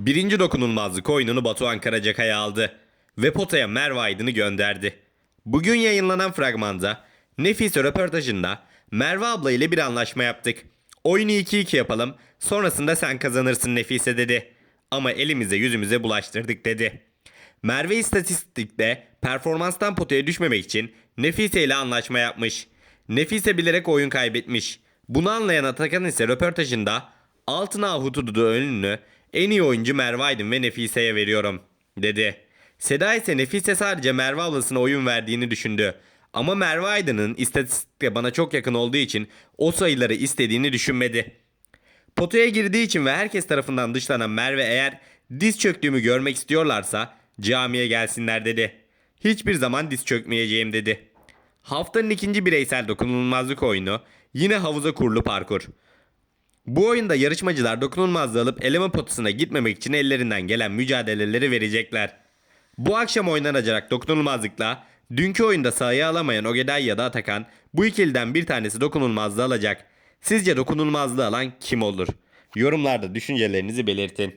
Birinci dokunulmazlık oyununu Batuhan Karacakaya aldı ve potaya Merve Aydın'ı gönderdi. Bugün yayınlanan fragmanda Nefise röportajında Merve abla ile bir anlaşma yaptık. Oyunu 2-2 yapalım sonrasında sen kazanırsın Nefise dedi. Ama elimize yüzümüze bulaştırdık dedi. Merve istatistikte performanstan potaya düşmemek için Nefise ile anlaşma yapmış. Nefise bilerek oyun kaybetmiş. Bunu anlayan Atakan ise röportajında altın ahududu önünü en iyi oyuncu Merve Aydın ve Nefise'ye veriyorum dedi. Seda ise Nefise sadece Merve ablasına oyun verdiğini düşündü. Ama Merve Aydın'ın istatistikte bana çok yakın olduğu için o sayıları istediğini düşünmedi. Potaya girdiği için ve herkes tarafından dışlanan Merve eğer diz çöktüğümü görmek istiyorlarsa camiye gelsinler dedi. Hiçbir zaman diz çökmeyeceğim dedi. Haftanın ikinci bireysel dokunulmazlık oyunu yine havuza kurulu parkur. Bu oyunda yarışmacılar dokunulmazlığı alıp eleme potasına gitmemek için ellerinden gelen mücadeleleri verecekler. Bu akşam oynanacak dokunulmazlıkla dünkü oyunda sahaya alamayan Ogeday ya da Atakan bu ikiliden bir tanesi dokunulmazlığı alacak. Sizce dokunulmazlığı alan kim olur? Yorumlarda düşüncelerinizi belirtin.